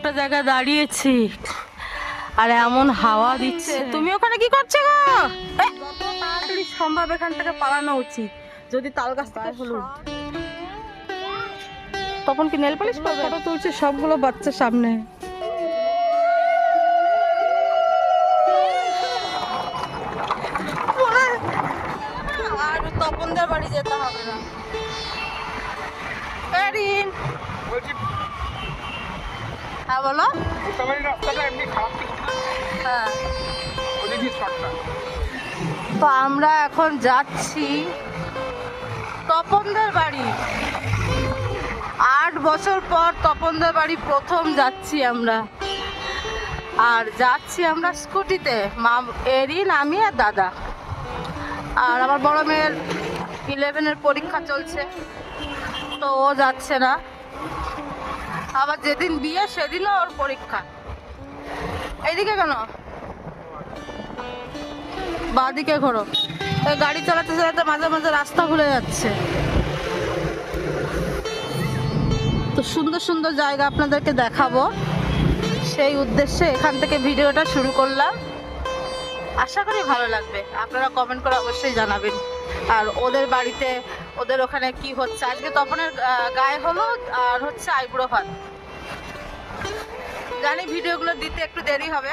একটা জায়গায় দাঁড়িয়েছি আর এমন হাওয়া দিচ্ছে। তুমি ওখানে কি করছ গো? তাড়াতাড়ি সম্ভব এখান থেকে পালানো উচিত। যদি তাল গাছ থেকে হলুদ তখন কি নেল পালিশ করবে ফটো তুলছে সবগুলো বাচ্চা সামনে? আর তপনদের বাড়ি যেতে হবে না। হ্যাঁ বলো। হ্যাঁ। তো আমরা এখন যাচ্ছি তপনদের বাড়ি। আট বছর পর তপনদের বাড়ি প্রথম যাচ্ছি আমরা। আর যাচ্ছি আমরা স্কুটিতে, মা এরিন আমি আর দাদা। আর আমার বড় মেয়ের ইলেভেনের পরীক্ষা চলছে, তো ও যাচ্ছে না। আবার যেদিন বিয়ে, সেদিনও ওর পরীক্ষা। এইদিকে কেন? বাঁদিকে ঘোরো। গাড়ি চালাতে চালাতে মাঝে মাঝে রাস্তা ভুলে যাচ্ছে। তো সুন্দর সুন্দর জায়গা আপনাদেরকে দেখাবো। সেই উদ্দেশ্যে এখান থেকে ভিডিওটা শুরু করলাম। আশা করি ভালো লাগবে। আপনারা কমেন্ট করে অবশ্যই জানাবেন। আর ওদের বাড়িতে ওদের ওখানে কি হচ্ছে? আজকে তপনের গায়ে হলো আর হচ্ছে আইব্রো ভাত জানি ভিডিওগুলো দিতে একটু দেরি হবে।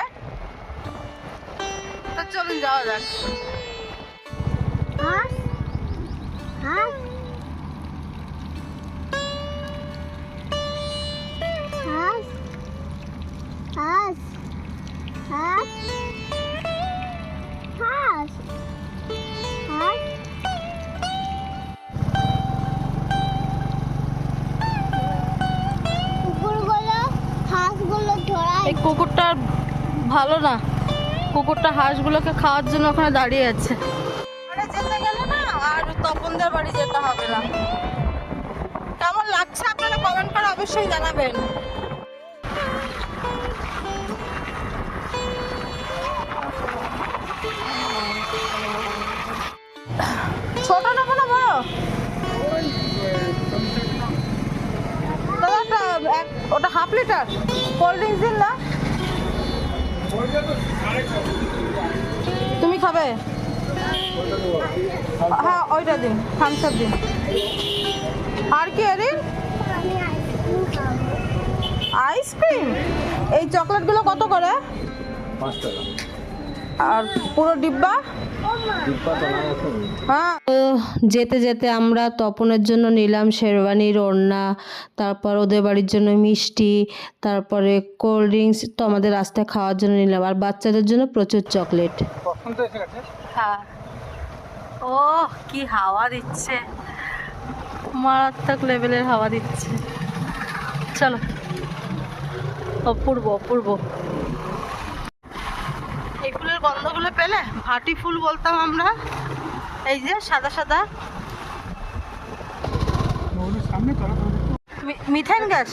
তো চলুন যাওয়া যাক। হ্যাঁ হাঁস। কুকুরটা ভালো না। কুকুরটা হাঁসগুলোকে খাওয়ার জন্য ওখানে দাঁড়িয়ে আছে। না, আর তপনদের বাড়ি যেতে হবে না। কেমন লাগছে আপনারা করে অবশ্যই জানাবেন। ছোট না এক- ওটা হাফ লিটার। কোল্ড ড্রিঙ্কস দিন খাবে হ্যাঁ ওইটা দিন থামস আপ দিন। আর কি এরিন আইসক্রিম এই চকলেটগুলো কত করে? আর পুরো ডিব্বা? হ্যাঁ যেতে যেতে আমরা তপনের জন্য নিলাম শেরওয়ানির ওড়না তারপর ওদের বাড়ির জন্য মিষ্টি তারপরে কোল্ড ড্রিঙ্কস তো আমাদের রাস্তায় খাওয়ার জন্য নিলাম। আর বাচ্চাদের জন্য প্রচুর চকলেট। হ্যাঁ। ও কি হাওয়া দিচ্ছে। মারাত্মক লেভেলের হাওয়া দিচ্ছে। চলো। অপূর্ব অপূর্ব। গন্ধগুলো পেলে? ভাটি ফুল বলতাম আমরা। এই যে, সাদা সাদা। Methane gas?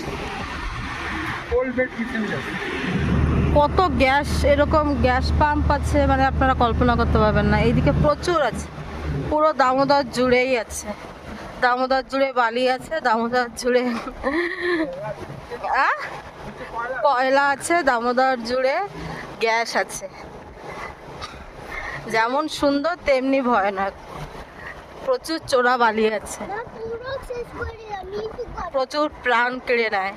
কত গ্যাস, এরকম গ্যাস পাম্প আছে মানে আপনারা কল্পনা করতে পারবেন না। এইদিকে প্রচুর আছে। পুরো দামোদর জুড়েই আছে। দামোদর জুড়ে বালি আছে, দামোদর জুড়ে? কয়লা আছে, দামোদর জুড়ে গ্যাস আছে। যেমন সুন্দর তেমনি ভয়ানক। প্রচুর চোরা বালি আছে। প্রচুর প্রাণ কেড়ে নেয়।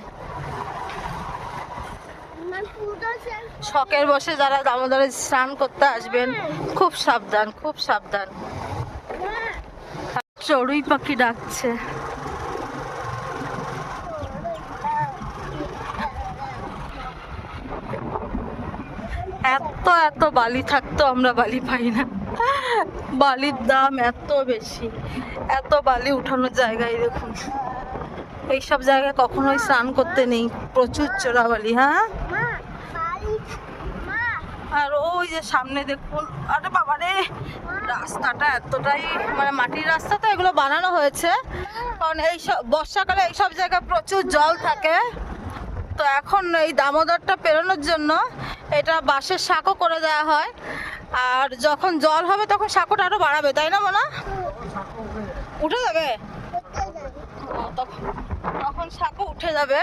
শখের বসে যারা দামোদরে স্নান করতে আসবেন খুব সাবধান খুব সাবধান। না চড়ুই পাখি ডাকছে। এত এত বালি থাকতো আমরা বালি পাই না। বালির দাম এত বেশি। এত বালি উঠানোর জায়গায় দেখুন। এইসব জায়গায় কখনোই স্নান করতে নেই। প্রচুর চোরা বালি হ্যাঁ? আর ওই যে সামনে দেখুন, আরে বাবা রে! রাস্তাটা এতটাই মানে মাটির রাস্তা তো এগুলো বানানো হয়েছে। কারণ এই সব, বর্ষাকালে এই সব জায়গায় প্রচুর জল থাকে। তো এখন এই দামোদরটা পেরোনোর জন্য এটা বাঁশের শাঁখও করে দেওয়া হয়। আর যখন জল হবে তখন শাকটা আরও বাড়াবে, তাই না মনে? উঠে যাবে? তখন শাকও উঠে যাবে।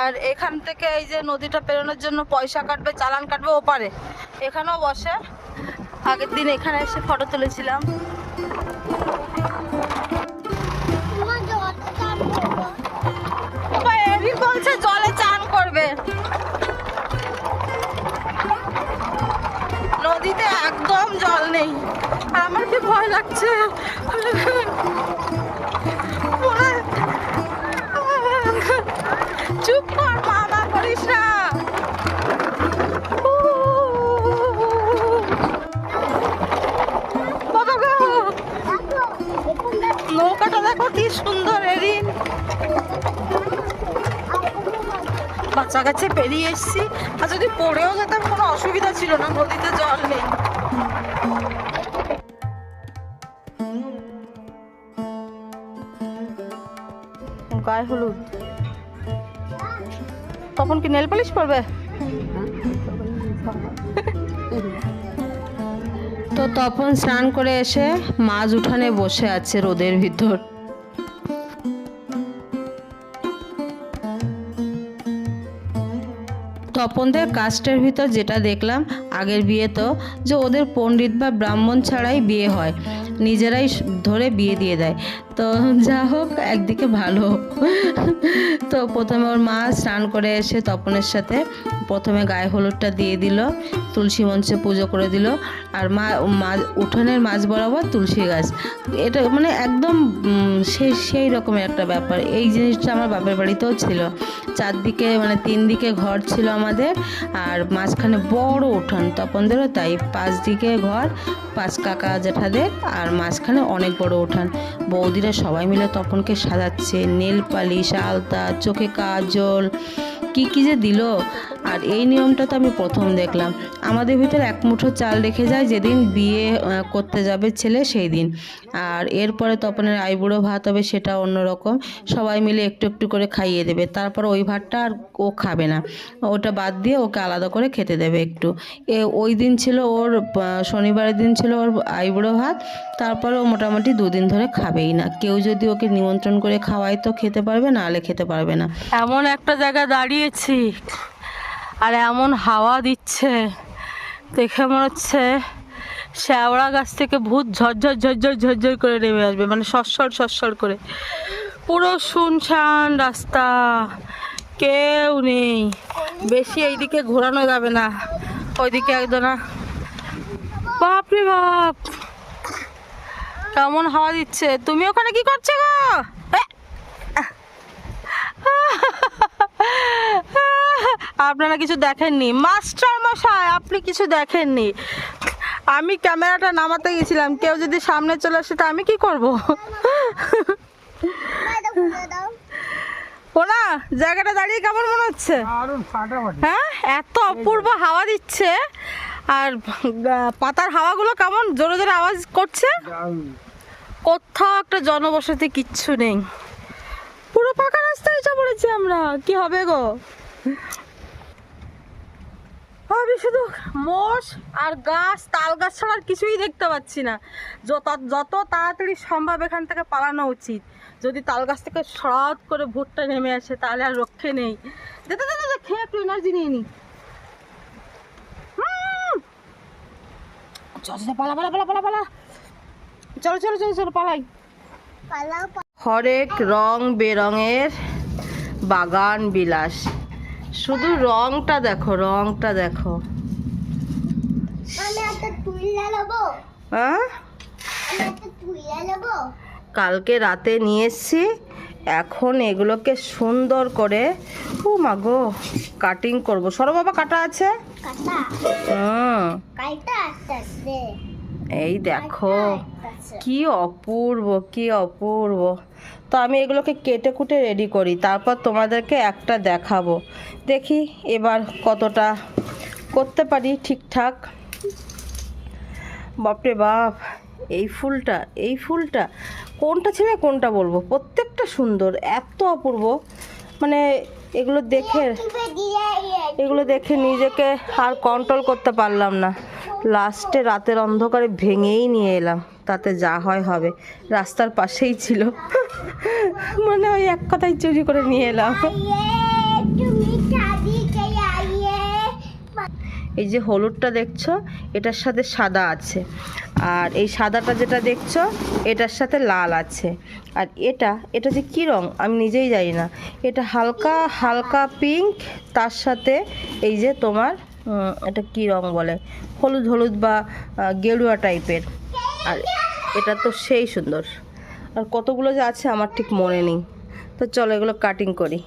আর এখান থেকে এই যে নদীটা পেরোনোর জন্য পয়সা কাটবে, চালান কাটবে ওপারে। এখানেও বসে। আগের দিন এখানে এসে ফটো তুলেছিলাম। ভয় লাগছে। চুপ কর করিস বাবা এখানটা নৌকাটা দেখো কি সুন্দর এরিন বাচ্চা কাছে পেরিয়ে এসেছি। আর যদি পড়েও যেতাম কোনো অসুবিধা ছিল না, নদীতে জল নেই। গায়ে হলুদ। তখন কি নেল পালিশ করবে? তো তপন স্নান করে এসে মাছ উঠানে বসে আছে রোদের ভিতর। তপনদের কাস্টের ভিতর যেটা দেখলাম আগের বিয়ে তো, যে ওদের পণ্ডিত বা ব্রাহ্মণ ছাড়াই বিয়ে হয়। নিজেরাই ধরে বিয়ে দিয়ে দেয়। তো যা হোক, একদিকে ভালো তো প্রথমে ওর মা স্নান করে এসে তপনের সাথে প্রথমে গায়ে হলুদটা দিয়ে দিল, তুলসী মঞ্চে পুজো করে দিল। আর মা মাছ উঠোনের মাঝ বরাবর তুলসী গাছ। এটা মানে একদম সেই সেই রকমের একটা ব্যাপার। এই জিনিসটা আমার বাপের বাড়িতেও ছিল। চারদিকে মানে তিন দিকে ঘর ছিল আমাদের, আর মাঝখানে বড় উঠান। তপনদেরও তাই পাঁচ দিকে ঘর, পাঁচ কাকা জেঠাদের আর মাঝখানে অনেক বড় ওঠান। বৌদিরা সবাই মিলে তপনকে সাজাচ্ছে। নেল পালিশ আলতা চোখে কাজল কি কি যে দিল? আর এই নিয়মটা তো আমি প্রথম দেখলাম। আমাদের ভিতরে এক মুঠো চাল রেখে যায়, যেদিন বিয়ে করতে যাবে ছেলে সেই দিন। আর এরপরে তপনের আইবুড়ো ভাত হবে, সেটা অন্যরকম সবাই মিলে একটু একটু করে খাইয়ে দেবে। তারপর ওই ভাতটা আর ও খাবে না। ওটা বাদ দিয়ে ওকে আলাদা করে খেতে দেবে একটু। এ, ওই দিন ছিল ওর শনিবারের দিন ছিল ওর আইবুড়ো ভাত। তারপরে ও মোটামুটি দুদিন ধরে খাবেই না। কেউ যদি ওকে নিমন্ত্রণ করে খাওয়ায় তো খেতে পারবে নাহলে খেতে পারবে না। এমন একটা জায়গায় দাঁড়িয়েছি আর এমন হাওয়া দিচ্ছে। দেখে মনে হচ্ছে শ্যাওড়া গাছ থেকে ভূত ঝরঝর ঝরঝর ঝরঝর করে নেমে আসবে। মানে সরসর সরসর করে। পুরো শুনশান রাস্তা। কেউ নেই। বেশি এইদিকে ঘোরানো যাবে না। ওইদিকে একদম না বাপরে বাপ! কেমন হাওয়া দিচ্ছে। তুমি ওখানে কি করছ গো! আপনারা কিছু দেখেননি। মাস্টার মশাই আপনি কিছু দেখেননি। আমি ক্যামেরাটা নামাতে গেছিলাম। কেউ যদি সামনে চলে আসে তা আমি কি করব? ওনা জায়গাটা দাঁড়িয়ে কেমন মনে হচ্ছে? হ্যাঁ এত অপূর্ব হাওয়া দিচ্ছে। আর পাতার হাওয়াগুলো কেমন? জোরে জোরে আওয়াজ করছে? কোথাও একটা জনবসতি কিচ্ছু নেই। পুরো ফাঁকা রাস্তায় এসে পড়েছি আমরা। কি হবে গো? আমি শুধু মোষ আর গাছ তাল গাছ ছাড়া আর কিছুই দেখতে পাচ্ছি না। যত যত তাড়াতাড়ি সম্ভব এখান থেকে পালানো উচিত। যদি তাল গাছ থেকে সরাত করে ভুট্টা নেমে আসে তাহলে আর রক্ষে নেই। দেখতে দেখতে খেয়ে একটু এনার্জি নিয়ে নি। চল চল পালা পালা পালা পালা পালা। চলো চলো চলো চলো পালাই। হরেক রং বেরঙের বাগান বিলাস। শুধু রংটা দেখো রংটা দেখো। হ্যাঁ? কালকে রাতে নিয়ে এসছি। এখন এগুলোকে সুন্দর করে ও মা গো কাটিং করব। সরো বাবা কাটা আছে? কাটা? হুম। এই দেখো কি অপূর্ব কি অপূর্ব। তো আমি এগুলোকে কেটে কুটে রেডি করি তারপর তোমাদেরকে একটা দেখাবো। দেখি এবার কতটা করতে পারি ঠিকঠাক। বাপরে বাপ এই ফুলটা এই ফুলটা কোনটা ছেড়ে কোনটা বলব? প্রত্যেকটা সুন্দর এত অপূর্ব। মানে এগুলো দেখে এগুলো দেখে নিজেকে আর কন্ট্রোল করতে পারলাম না। লাস্টে রাতের অন্ধকারে ভেঙেই নিয়ে এলাম। তাতে যা হয় হবে। রাস্তার পাশেই ছিল। মানে ওই এক কথাই চুরি করে নিয়ে এলাম। এই যে হলুদটা দেখছ, এটার সাথে সাদা আছে। আর এই সাদাটা যেটা দেখছ, এটার সাথে লাল আছে। আর এটা এটা যে কী রঙ আমি নিজেই জানি না। এটা হালকা হালকা পিঙ্ক তার সাথে এই যে তোমার এটা কি রং বলে? হলুদ হলুদ বা গেরুয়া টাইপের। আর এটা তো সেই সুন্দর। আর কতগুলো যে আছে আমার ঠিক মনে নেই। তো চলো এগুলো কাটিং করি।